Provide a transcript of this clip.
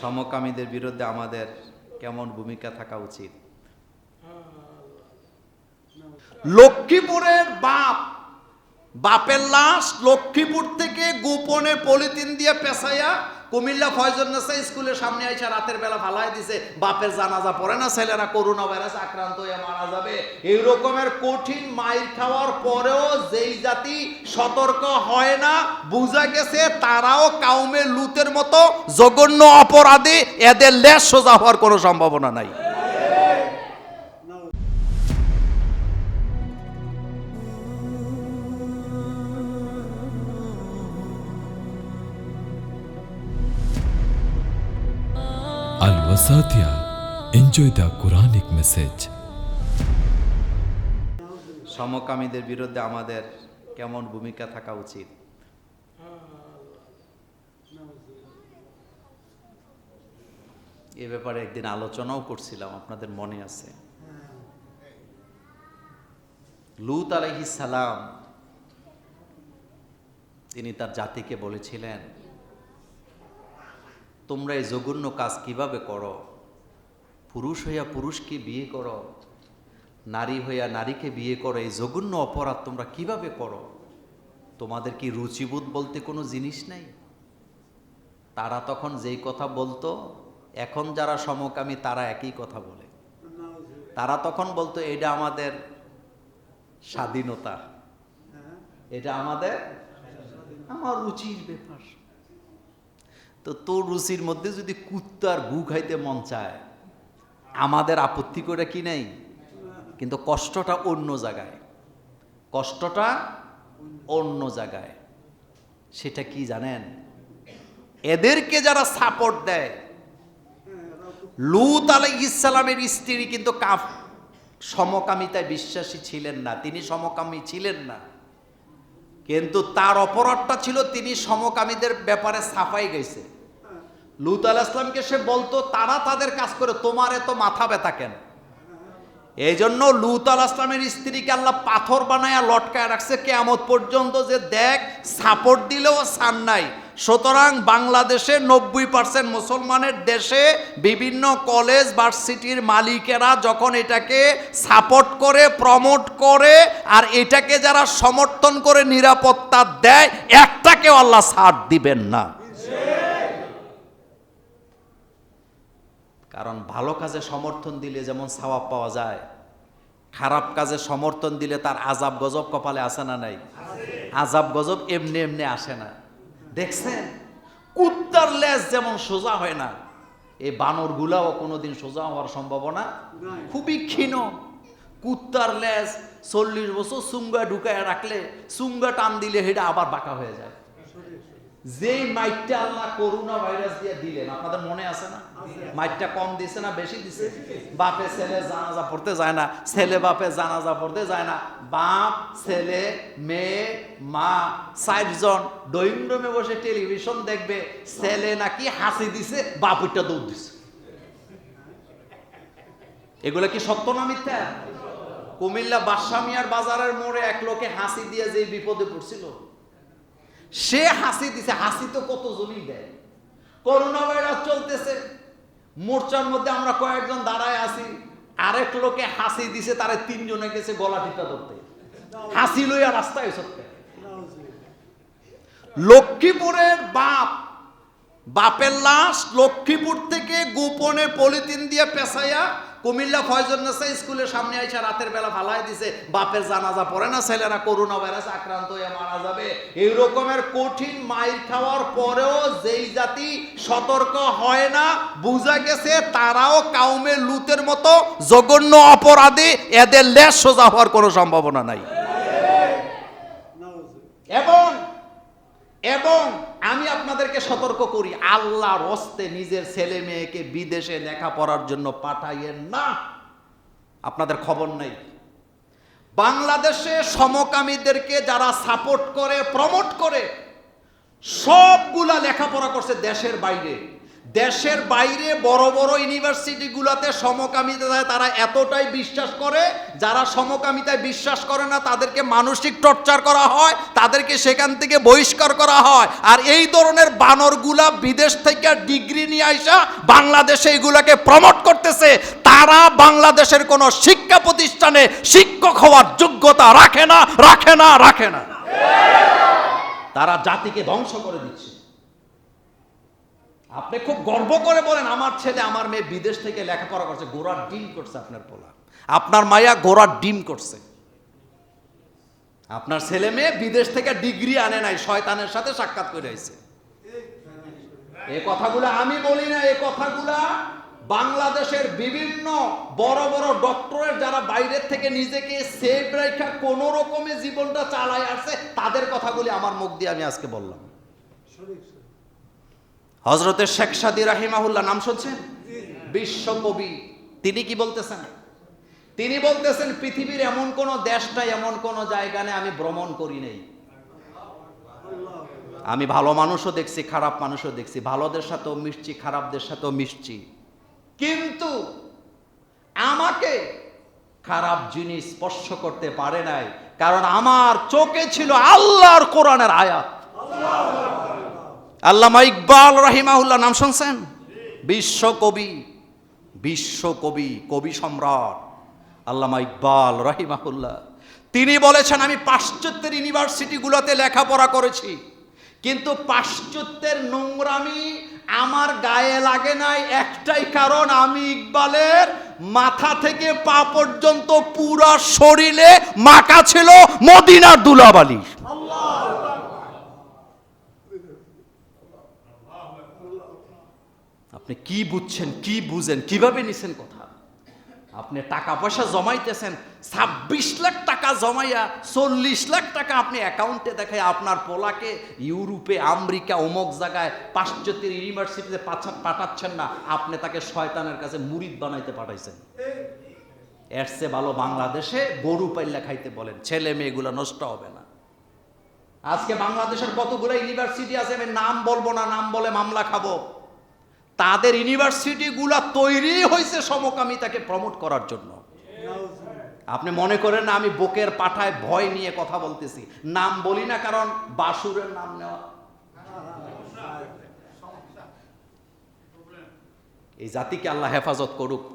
সমকামীদের বিরুদ্ধে আমাদের কেমন ভূমিকা থাকা উচিত? লক্ষ্মীপুরের বাপ, বাপের লাশ লক্ষ্মীপুর থেকে গোপনে পলিথিন দিয়ে পেশাইয়া কুমিল্লা ফয়জুন্নেসা স্কুলের সামনে আইসা রাতের বেলা ফালাই দিছে, বাপের জানাজা পড়ে না, ছেলেরা করোনা ভাইরাস আক্রান্ত হয়ে মারা যাবে। এই রকমের কঠিন মাইর খাওয়ার পরেও যেই জাতি সতর্ক হয় না, বুঝা গেছে তারাও কাউমে লুতের মতো জঘন্য অপরাধী, এদের লেশ সোজা হওয়ার কোনো সম্ভাবনা নাই। Al Wasatia. Enjoy the Quranic message. সমকামীদের বিরুদ্ধে আমাদের কেমন ভূমিকা থাকা উচিত এ ব্যাপারে একদিন আলোচনাও করছিলাম, আপনাদের মনে আছে লুত আলাইহিস সালাম, তিনি তার জাতিকে বলেছিলেন তোমরা এই জঘন্য কাজ কীভাবে করো? পুরুষ হইয়া পুরুষকে বিয়ে করো, নারী হইয়া নারীকে বিয়ে করো, এই জঘন্য অপরাধ তোমরা কীভাবে করো? তোমাদের কি রুচিবোধ বলতে কোনো জিনিস নেই? তারা তখন যেই কথা বলতো, এখন যারা সমকামী তারা একই কথা বলে। তারা তখন বলতো, এটা আমাদের স্বাধীনতা। এটা আমাদের, আমার রুচির ব্যাপার। তো তোর রুচির মধ্যে যদি কুত্তার গু খাইতে মন চায়, আমাদের আপত্তি করে কি নেই? কিন্তু কষ্টটা অন্য জায়গায়। কষ্টটা অন্য জায়গায়। সেটা কি জানেন? এদেরকে যারা সাপোর্ট দেয়, লুত আলাই ইসলামের স্ত্রী কিন্তু কাফ, সমকামিতায় বিশ্বাসী ছিলেন না। তিনি সমকামী ছিলেন না। কিন্তু তার অপরাধটা ছিল তিনি সমকামীদের ব্যাপারে সাফাই গেছে। লুত আল ইসলামকে সে বলতো, তারা তাদের কাজ করে, তোমার এত মাথা ব্যথা কেন? এই জন্য লুত আল ইসলামের স্ত্রীকে আল্লাহ পাথর বানায়া লটকায় রাখছে। কেয়ামত পর্যন্ত যে দেখ, সাপোর্ট দিলেও সান নাই। সুতরাং বাংলাদেশে নব্বই পার্সেন্ট মুসলমানের দেশে বিভিন্ন কলেজ, ভার্সিটির মালিকেরা যখন এটাকে সাপোর্ট করে, প্রমোট করে, আর এটাকে যারা সমর্থন করে, নিরাপত্তা দেয়, একটাকেও আল্লাহ ছাড় দিবেন না। কারণ ভালো কাজে সমর্থন দিলে যেমন সওয়াব পাওয়া যায়, খারাপ কাজে সমর্থন দিলে তার আজাব গজব কপালে আসে না নাই? আজাব গজব এমনি এমনি আসে না। দেখছেন? কুত্তার লেজ যেমন সোজা হয় না, এই বানরগুলাও কোনোদিন সোজা হওয়ার সম্ভাবনা খুবই ক্ষীণ। কুত্তার লেজ চল্লিশ বছর চুঙ্গা ঢুকায় রাখলে চুঙ্গা টান দিলে সেটা আবার বাঁকা হয়ে যায়। যেই মাইটটা আল্লাহ করোনা ভাইরাস দিয়ে দিলেন, আপনাদের মনে আছে না? মাইটটা কম দিছে না বেশি দিছে? বাপে ছেলে জানাজা পড়তে যায় না ছেলে বাপে জানাজা পড়তে যায় না বাপ ছেলে মেয়ে মা চারজন ড্রয়িং রুমে বসে টেলিভিশন দেখবে ছেলে নাকি হাসি দিছে বাপুরটা দৌড় দিছে। এগুলো কি সত্য না মিথ্যা? কুমিল্লা বাদশামিয়ার বাজারের মোড়ে এক লোকে হাসি দিয়ে যে বিপদে পড়ছিল। সে হাসি দিছে হাসি তো কতজনই দেয়? করোনা ভাইরাস চলতেছে মোর্চার মধ্যে আমরা কয়েকজন দাঁড়ায় আছি। আরেক লোকে হাসি দিছে তারে তিনজনে গেছে গলা টিপা ধরতে। হাসি লইয়া রাস্তায় সত্যি লক্ষ্মীপুরের বাপ বাপের লাশ লক্ষ্মীপুর থেকে গোপনে পলিথিন দিয়ে পেশাইয়া কুমিল্লা ফয়জুন্নেসা স্কুলের সামনে আইসা রাতের বেলা ফালাই দিছে। বাপের জানাজা পড়ে না ছেলেরা করোনা ভাইরাস আক্রান্ত হয়ে মারা যাবে। এই রকমের কঠিন মাইর খাওয়ার পরেও যেই জাতি সতর্ক হয় না বুঝা গেছে তারাও কাউমে লুতের মতো জঘন্য অপরাধী এদের লেশ সোজা হওয়ার কোনো সম্ভাবনা নাই। এবং এবং আমি আপনাদেরকে সতর্ক করি, আল্লাহর হস্তে নিজের ছেলে মেয়েকে বিদেশে লেখাপড়ার জন্য পাঠাইয়েন না। আপনাদের খবর নেই। বাংলাদেশে সমকামীদেরকে যারা সাপোর্ট করে, প্রমোট করে, সবগুলা লেখাপড়া করছে দেশের বাইরে। দেশের বাইরে বড় বড় ইউনিভার্সিটিগুলোতে সমকামিতায় তারা এতটাই বিশ্বাস করে, যারা সমকামিতায় বিশ্বাস করে না, তাদেরকে মানসিক টর্চার করা হয়, তাদেরকে সেখান থেকে বহিষ্কার করা হয়। আর এই ধরনের বানরগুলা বিদেশ থেকে ডিগ্রি নিয়ে আইসা বাংলাদেশে এগুলাকে প্রমোট করতেছে। তারা বাংলাদেশের কোনো শিক্ষা প্রতিষ্ঠানে শিক্ষক হওয়ার যোগ্যতা রাখে না রাখে না রাখে না। তারা জাতিকে ধ্বংস করে দিচ্ছে। আপনি খুব গর্ব করে বলেন, আমার ছেলে আমার মেয়ে বিদেশ থেকে লেখাপড়া করছে গোড়ার ডিম করছে আপনার পোলা। আপনার মায়া গোড়ার ডিম করছে। আপনার ছেলে মেয়ে বিদেশ থেকে ডিগ্রি আনে নাই, শয়তানের সাথে সাক্ষাৎ করে আইছে। এই কথাগুলো আমি বলি না এই কথাগুলা বাংলাদেশের বিভিন্ন বড় বড় ডক্টরের যারা বাইরের থেকে নিজেকে সেভ রেখা কোন রকমে জীবনটা চালায় আসছে, তাদের কথাগুলি আমার মুখ দিয়ে আমি আজকে বললাম। হজরতের শেখ সাদি রাহিমাহুল্লাহ নাম শুনছেন? বিশ্বকবি তিনি কি বলতেছেন? তিনি বলতেছেন, পৃথিবীর এমন কোন দেশটা এমন কোন জায়গা নেই আমি ভ্রমণ করি নেই। আমি ভালো মানুষও দেখছি, খারাপ মানুষও দেখছি। ভালোদের সাথেও মিশছি, খারাপদের সাথেও মিশছি। কিন্তু আমাকে খারাপ জিনিস স্পর্শ করতে পারে নাই, কারণ আমার চোখে ছিল আল্লাহর কোরআনের আয়াত। আল্লামা ইকবাল রাহিমাহুল্লাহ নাম শুনছেন? বিশ্বকবি বিশ্বকবি কবি সম্রাট আল্লামা ইকবাল রাহিমাহুল্লাহ। তিনি বলেছেন, আমি পাশ্চাত্যের ইউনিভার্সিটিগুলোতে লেখাপড়া করেছি, কিন্তু পাশ্চাত্যের নোংরামি আমার গায়ে লাগে নাই। একটাই কারণ, আমি ইকবালের মাথা থেকে পা পর্যন্ত পুরা শরীরে মাকা ছিল মদিনার দুলাবালি। আপনি কি বুঝছেন, কি বুঝেন, কীভাবে নিছেন কথা? আপনি টাকা পয়সা জমাইতেছেন, ছাব্বিশ লাখ টাকা জমাইয়া চল্লিশ লাখ টাকা আপনি অ্যাকাউন্টে দেখায় আপনার পোলাকে ইউরোপে, আমেরিকা, অমুক জায়গায় পাশ্চাত্যের ইউনিভার্সিটিতে পাঠা- পাঠাচ্ছেন না, আপনি তাকে শয়তানের কাছে মুরিদ বানাইতে পাঠাইছেন। এর চেয়ে ভালো বাংলাদেশে গরু পাইল্লা খাইতে বলেন, ছেলে মেয়েগুলো নষ্ট হবে না। আজকে বাংলাদেশের কতগুলো ইউনিভার্সিটি আছে, আমি নাম বলব না, নাম বলে মামলা খাব। তাদের ইউনিভার্সিটিগুলা তৈরি হয়েছে সমকামিতাকে প্রমোট করার জন্য। আপনি মনে করেন আমি বুকের পাঠায় ভয় নিয়ে কথা বলতেছি? নাম বলি না, কারণ বাসুরের নাম নেওয়া। এই জাতিকে আল্লাহ হেফাজত করুক।